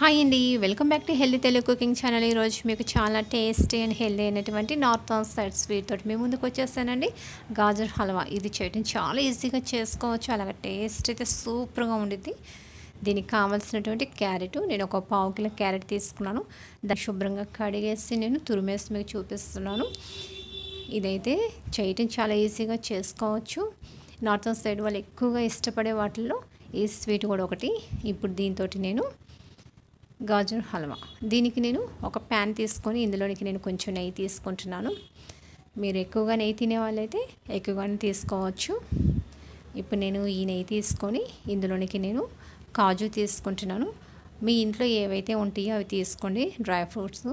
Hi అండి. Welcome back to healthy Telugu cooking channel. ఈరోజు మీకు చాలా టేస్టీ అండ్ హెల్దీ అయినటువంటి నార్త్ సైడ్ స్వీట్ తోటి మేము ముందుకు వచ్చేసానండి. గాజర్ హల్వా. ఇది చేయడం చాలా ఈజీగా చేసుకోవచ్చు. అలాగే టేస్ట్ అయితే సూపర్గా ఉండిద్ది. దీనికి కావాల్సినటువంటి క్యారెట్ నేను ఒక పావు కిలో క్యారెట్ తీసుకున్నాను. దాన్ని శుభ్రంగా కడిగేసి నేను తురిమేసి మీకు చూపిస్తున్నాను. ఇదైతే చేయటం చాలా ఈజీగా చేసుకోవచ్చు. నార్త్ సైడ్ వాళ్ళు ఎక్కువగా ఇష్టపడే వాటిల్లో ఈ స్వీట్ కూడా ఒకటి. ఇప్పుడు దీంతో నేను గాజు హల్వా. దీనికి నేను ఒక ప్యాన్ తీసుకొని ఇందులోనికి నేను కొంచెం నెయ్యి తీసుకుంటున్నాను. మీరు ఎక్కువగా నెయ్యి తినే వాళ్ళైతే ఎక్కువగానే తీసుకోవచ్చు. ఇప్పుడు నేను ఈ నెయ్యి తీసుకొని ఇందులోనికి నేను కాజు తీసుకుంటున్నాను. మీ ఇంట్లో ఏవైతే ఉంటాయో అవి తీసుకోండి డ్రై ఫ్రూట్స్.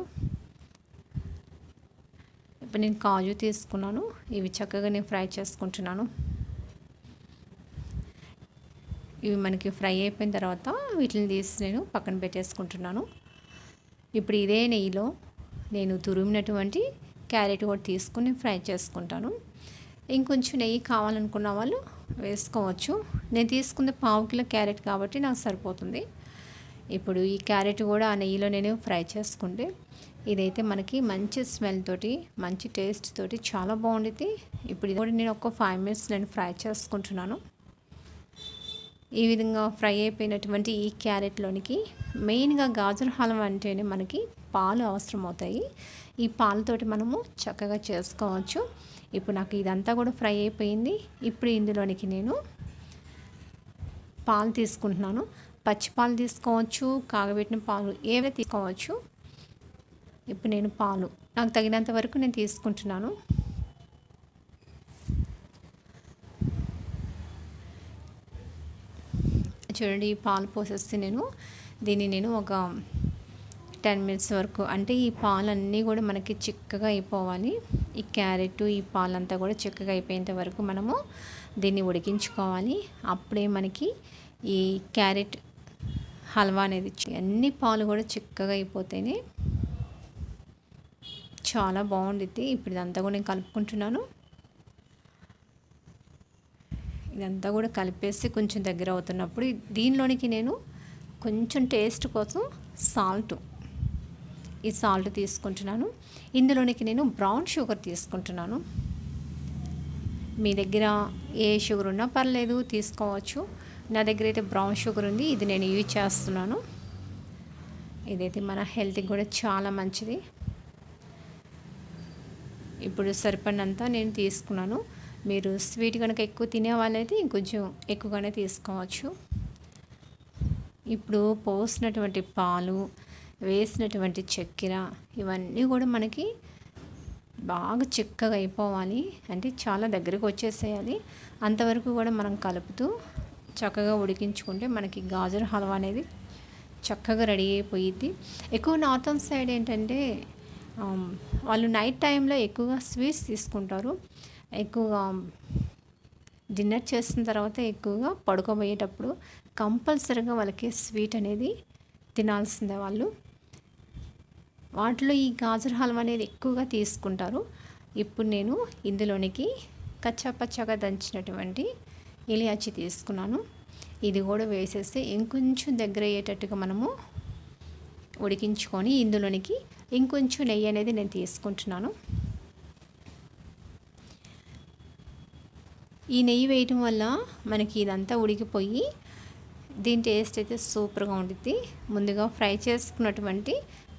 ఇప్పుడు నేను కాజు తీసుకున్నాను. ఇవి చక్కగా నేను ఫ్రై చేసుకుంటున్నాను. ఇవి మనకి ఫ్రై అయిపోయిన తర్వాత వీటిని తీసి నేను పక్కన పెట్టేసుకుంటున్నాను. ఇప్పుడు ఇదే నెయ్యిలో నేను తురిమినటువంటి క్యారెట్ కూడా తీసుకుని ఫ్రై చేసుకుంటాను. ఇంకొంచెం నెయ్యి కావాలనుకున్న వాళ్ళు వేసుకోవచ్చు. నేను తీసుకుంది పావు కిలో క్యారెట్ కాబట్టి నాకు సరిపోతుంది. ఇప్పుడు ఈ క్యారెట్ కూడా ఆ నెయ్యిలో నేను ఫ్రై చేసుకుంటే ఇదైతే మనకి మంచి స్మెల్ తోటి మంచి టేస్ట్ తోటి చాలా బాగుండిద్ది. ఇప్పుడు ఇది కూడా నేను ఒక ఫైవ్ మినిట్స్ నేను ఫ్రై చేసుకుంటున్నాను. ఈ విధంగా ఫ్రై అయిపోయినటువంటి ఈ క్యారెట్లోనికి మెయిన్గా గాజర్ హలం అంటేనే మనకి పాలు అవసరం అవుతాయి ఈ పాలతోటి మనము చక్కగా చేసుకోవచ్చు. ఇప్పుడు నాకు ఇదంతా కూడా ఫ్రై అయిపోయింది. ఇప్పుడు ఇందులోనికి నేను పాలు తీసుకుంటున్నాను. పచ్చి పాలు తీసుకోవచ్చు కాగబెట్టిన పాలు ఏవే తీసుకోవచ్చు. ఇప్పుడు నేను పాలు. నాకు తగినంత వరకు నేను తీసుకుంటున్నాను. చూడండి ఈ పాలు పోసేస్తే నేను దీన్ని నేను ఒక టెన్ మినిట్స్ వరకు అంటే ఈ పాలన్నీ కూడా మనకి చిక్కగా అయిపోవాలి. ఈ క్యారెట్ ఈ పాలంతా కూడా చిక్కగా అయిపోయేంత వరకు మనము దీన్ని ఉడికించుకోవాలి. అప్పుడే మనకి ఈ క్యారెట్ హల్వా అనేది అన్ని పాలు కూడా చిక్కగా అయిపోతేనే చాలా బాగుండిద్ది. ఇప్పుడు ఇదంతా కూడా నేను కలుపుకుంటున్నాను. ఇదంతా కూడా కలిపేసి కొంచెం దగ్గర అవుతున్నప్పుడు దీనిలోనికి నేను కొంచెం టేస్ట్ కోసం సాల్ట్ ఈ సాల్ట్ తీసుకుంటున్నాను. ఇందులోనికి నేను బ్రౌన్ షుగర్ తీసుకుంటున్నాను. మీ దగ్గర ఏ షుగర్ ఉన్నా పర్లేదు తీసుకోవచ్చు. నా దగ్గర అయితే బ్రౌన్ షుగర్ ఉంది ఇది నేను యూజ్ చేస్తున్నాను. ఇదైతే మన హెల్త్కి కూడా చాలా మంచిది. ఇప్పుడు సరిపడినంత నేను తీసుకున్నాను. మీరు స్వీట్ కనుక ఎక్కువ తినే వాళ్ళైతే ఇంకొంచెం ఎక్కువగానే తీసుకోవచ్చు. ఇప్పుడు పోసినటువంటి పాలు వేసినటువంటి చక్కెర ఇవన్నీ కూడా మనకి బాగా చిక్కగా అయిపోవాలి. అంటే చాలా దగ్గరకు వచ్చేసేయాలి. అంతవరకు కూడా మనం కలుపుతూ చక్కగా ఉడికించుకుంటే మనకి గాజర్ హల్వా అనేది చక్కగా రెడీ అయిపోయిద్ది. ఎక్కువ నార్థన్ సైడ్ ఏంటంటే వాళ్ళు నైట్ టైంలో ఎక్కువగా స్వీట్స్ తీసుకుంటారు. ఎక్కువగా డిన్నర్ చేసిన తర్వాత ఎక్కువగా పడుకోబోయేటప్పుడు కంపల్సరీగా వాళ్ళకి స్వీట్ అనేది తినాల్సిందే వాళ్ళు. వాటిలో ఈ గాజర్ హల్వా అనేది ఎక్కువగా తీసుకుంటారు. ఇప్పుడు నేను ఇందులోనికి కచ్చాపచ్చాగా దంచినటువంటి ఇలియాచి తీసుకున్నాను. ఇది కూడా వేసేసి ఇంకొంచెం దగ్గర అయ్యేటట్టుగా మనము ఉడికించుకొని ఇందులోనికి ఇంకొంచెం నెయ్యి అనేది నేను తీసుకుంటున్నాను. ఈ నెయ్యి వేయటం వల్ల మనకి ఇదంతా ఉడికిపోయి దీని టేస్ట్ అయితే సూపర్గా ఉంటుంది ముందుగా ఫ్రై చేసుకున్నటువంటి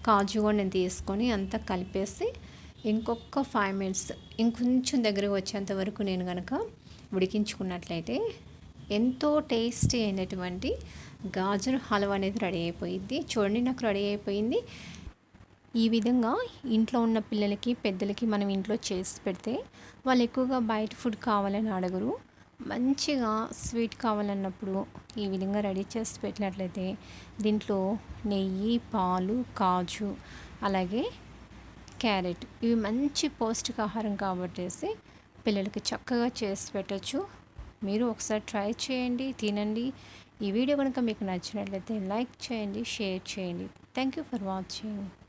కాజు కూడా నేను తీసుకొని అంతా కలిపేసి ఇంకొక ఫైవ్ మినిట్స్ ఇంకొంచెం దగ్గరకు వచ్చేంత వరకు నేను కనుక ఉడికించుకున్నట్లయితే ఎంతో టేస్టీ అయినటువంటి గాజర్ హల్వా అనేది రెడీ అయిపోయింది చూడండి నాకు రెడీ అయిపోయింది. ఈ విధంగా ఇంట్లో ఉన్న పిల్లలకి పెద్దలకి మనం ఇంట్లో చేసి పెడితే వాళ్ళు ఎక్కువగా బయట ఫుడ్ కావాలని అడగరు. మంచిగా స్వీట్ కావాలన్నప్పుడు ఈ విధంగా రెడీ చేసి పెట్టినట్లయితే దీంట్లో నెయ్యి పాలు కాజు అలాగే క్యారెట్ ఇవి మంచి పౌష్టికాహారం కాబట్టేసి పిల్లలకి చక్కగా చేసి పెట్టచ్చు. మీరు ఒకసారి ట్రై చేయండి తినండి. ఈ వీడియో కనుక మీకు నచ్చినట్లయితే లైక్ చేయండి షేర్ చేయండి. Thank you for watching.